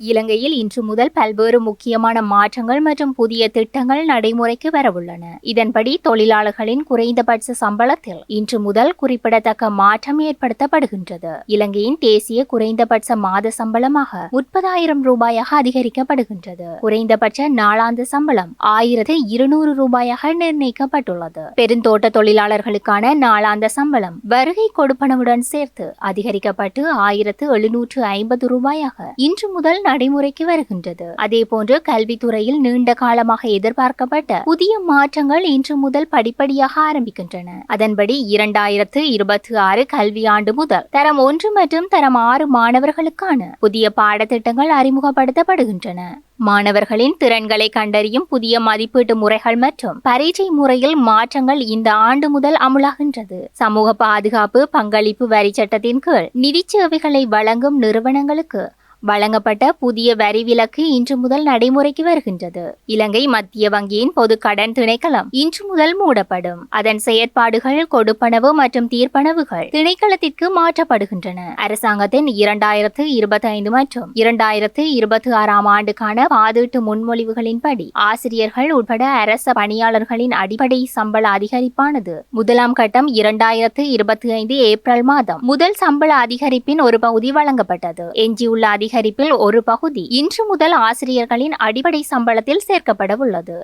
இலங்கையில் இன்று முதல் பல்வேறு முக்கியமான மாற்றங்கள் மற்றும் புதிய திட்டங்கள் நடைமுறைக்கு வரவுள்ளன. இதன்படி தொழிலாளர்களின் குறைந்தபட்ச சம்பளத்தில் இன்று முதல் குறிப்பிடத்தக்க மாற்றம் ஏற்படுத்தப்படுகின்றது. இலங்கையின் தேசிய குறைந்தபட்ச மாத சம்பளமாக முப்பதாயிரம் ரூபாயாக அதிகரிக்கப்படுகின்றது. குறைந்தபட்ச நாளாந்த சம்பளம் ஆயிரத்து இருநூறு ரூபாயாக நிர்ணயிக்கப்பட்டுள்ளது. பெருந்தோட்ட தொழிலாளர்களுக்கான நாளாந்த சம்பளம் வருகை கொடுப்பனவுடன் சேர்த்து அதிகரிக்கப்பட்டு ஆயிரத்து எழுநூற்று ஐம்பது ரூபாயாக இன்று முதல் நடைமுறைக்கு வருகின்றது. அதே போன்று கல்வித்துறையில் நீண்ட காலமாக எதிர்பார்க்கப்பட்ட புதிய மாற்றங்கள் இன்று முதல் படிப்படியாக ஆரம்பிக்கின்றன. அதன்படி இரண்டாயிரத்து இருபத்தி ஆறு கல்வியாண்டு முதல் தரம் ஒன்று மற்றும் தரம் ஆறு மாணவர்களுக்கான புதிய பாடத்திட்டங்கள் அறிமுகப்படுத்தப்படுகின்றன. மாணவர்களின் திறன்களை கண்டறியும் புதிய மதிப்பீட்டு முறைகள் மற்றும் பரீட்சை முறையில் மாற்றங்கள் இந்த ஆண்டு முதல் அமுலாகின்றது. சமூக பாதுகாப்பு பங்களிப்பு வரி சட்டத்தின் கீழ் நிதி சேவைகளை வழங்கும் நிறுவனங்களுக்கு வழங்கப்பட்ட புதிய வரி விலக்கு இன்று முதல் நடைமுறைக்கு வருகின்றது. இலங்கை மத்திய வங்கியின் பொது கடன் திணைக்களம் இன்று முதல் மூடப்படும். அதன் செயற்பாடுகள் கொடுப்பனவு மற்றும் தீர்ப்பனவுகள் திணைக்களத்திற்கு மாற்றப்படுகின்றன. அரசாங்கத்தின் இரண்டாயிரத்து இருபத்தி ஐந்து மற்றும் இரண்டாயிரத்து இருபத்தி ஆறாம் ஆண்டுக்கான பாதீட்டு முன்மொழிவுகளின்படி ஆசிரியர்கள் உட்பட அரச பணியாளர்களின் அடிப்படை சம்பள அதிகரிப்பானது. முதலாம் கட்டம் இரண்டாயிரத்து இருபத்தி ஐந்து ஏப்ரல் மாதம் முதல் சம்பள அதிகரிப்பின் ஒரு பகுதி வழங்கப்பட்டது. எஞ்சியுள்ள அதிகரிப்பில் ஒரு பகுதி இன்று முதல் ஆசிரியர்களின் அடிப்படை சம்பளத்தில் சேர்க்கப்பட உள்ளது.